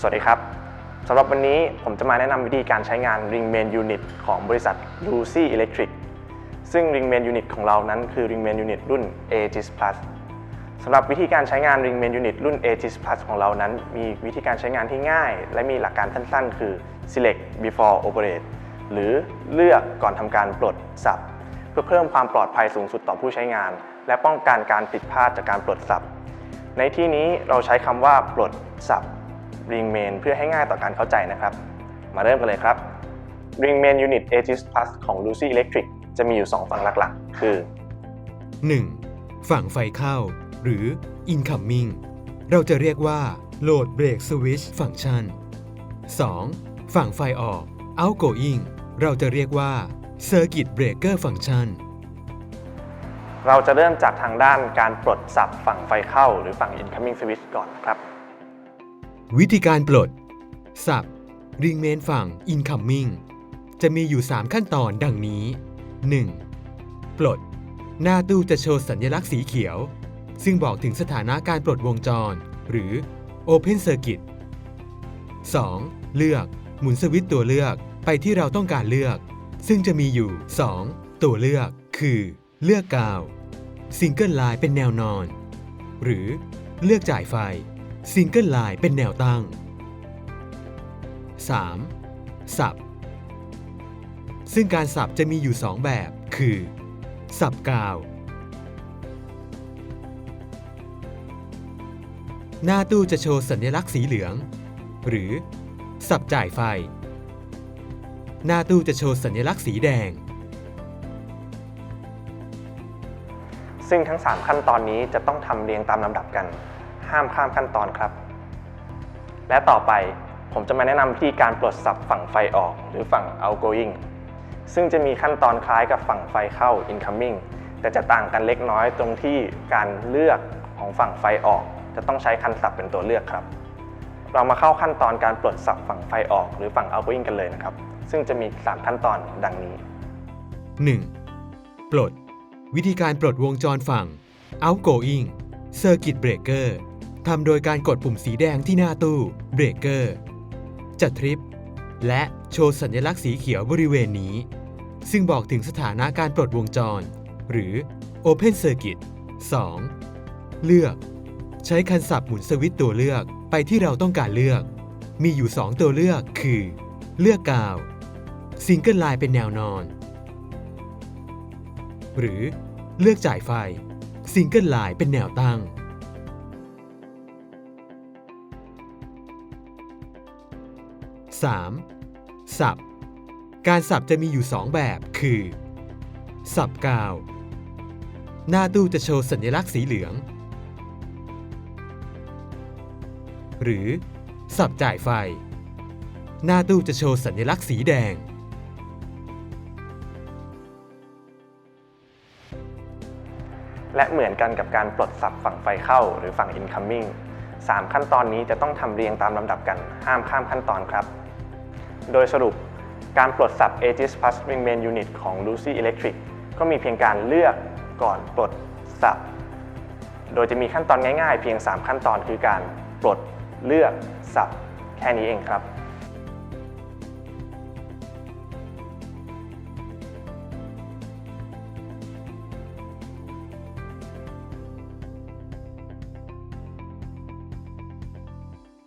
สวัสดีครับ สำหรับวันนี้ผมจะมาแนะนำวิธีการใช้งาน Ring Main Unit ของบริษัท Lucy Electric ซึ่ง Ring Main Unit ของเรานั้นคือ Ring Main Unit รุ่น Aegis Plus สำหรับวิธีการใช้งาน Ring Main Unit รุ่น Aegis Plus ของเรานั้น มีวิธีการใช้งานที่ง่าย และมีหลักการสั้นๆ คือ select before operate หรือเลือกก่อนทำการปลดสับ เพื่อเพิ่มความปลอดภัยสูงสุดต่อผู้ใช้งาน และป้องกันการผิดพลาดจากการปลดสับ ในที่นี้เราใช้คำว่าปลดสับ Ring Main เพื่อให้ง่ายต่อการเข้าใจนะครับ มาเริ่มกันเลยครับ Ring Main Unit Aegis Plus ของ Lucy Electric จะมีอยู่ 2 ฝั่งหลักๆ คือ 1. ฝั่งไฟเข้า หรือ incoming เราจะเรียกว่า load brake switch function 2. ฝั่งไฟออก outgoing เราจะเรียกว่า circuit breaker function เราจะเริ่มจากทางด้านการปลดสับฝั่งไฟเข้า หรือฝั่ง incoming switch ก่อนนะครับ วิธีการปลด สับ ring main ฝั่ง incoming จะมีอยู่ 3 ขั้นตอนดังนี้ 1. ปลด หน้าตู้จะโชว์สัญลักษณ์สีเขียว ซึ่งบอกถึงสถานะการปลดวงจร หรือ Open Circuit 2. เลือก หมุนสวิตตัวเลือกไปที่เราต้องการเลือก ซึ่งจะมีอยู่ 2 ตัวเลือก คือ เลือกกาวซิงเกิลไลน์เป็นแนวนอน หรือ เลือกจ่ายไฟ ซิงเกิลไลน์เป็นแนวตั้ง 3. สับซึ่งการสับจะมีอยู่ 2 แบบ คือ สับกาว หน้าตู้จะโชว์สัญลักษณ์สีเหลือง หรือ สับจ่ายไฟ หน้าตู้จะโชว์สัญลักษณ์สีแดง ซึ่งทั้ง 3 ขั้นตอนนี้จะต้องทำเรียงตามลำดับกัน ห้ามข้ามขั้นตอนครับ และต่อไปผมจะมาแนะนำวิธีการปลดสับฝั่งไฟออกหรือฝั่ง outgoing ซึ่งจะมีขั้นตอนคล้ายกับฝั่งไฟเข้า incoming แต่จะต่างกันเล็กน้อยตรงที่การเลือกของฝั่งไฟออก จะต้องใช้คันสับเป็นตัวเลือกครับ เรามาเข้าขั้นตอนการปลดสับฝั่งไฟออก หรือฝั่ง outgoing กันเลยนะครับ ซึ่งจะมี 3 ขั้นตอนดังนี้ 1. ปลด วิธีการปลดวงจรฝั่ง outgoing circuit breaker ทำโดยการกดปุ่มสีแดงที่หน้าตู้ breaker จะทริป และโชว์สัญลักษณ์สีเขียวบริเวณนี้ ซึ่งบอกถึงสถานะการปลดวงจร หรือ open circuit 2. เลือก ใช้คันสับหมุนสวิตตัวเลือกไปที่เราต้องการเลือก มีอยู่ 2 ตัวเลือกคือ เลือกกาวซิงเกิลไลน์เป็นแนวนอน หรือ เลือกจ่ายไฟซิงเกิลไลน์เป็นแนวตั้ง 3. สับ การสับจะมีอยู่ 2 แบบ คือ สับกาว หน้าตู้จะโชว์สัญลักษณ์สีเหลือง หรือ สับจ่ายไฟ หน้าตู้จะโชว์สัญลักษณ์สีแดง และเหมือนกันกับการปลดสับฝั่งไฟเข้าหรือฝั่ง incoming 3 ขั้นตอนนี้จะต้องทำเรียงตามลำดับกัน ห้ามข้ามขั้นตอนครับ โดยสรุปการปลดสับ Aegis Plus Ring Main Unit ของ Lucy Electric ก็มีเพียงการเลือกก่อนปลดสับ โดยจะมีขั้นตอนง่ายๆ เพียง 3 ขั้นตอนคือการปลดเลือกสับแค่นี้เองครับ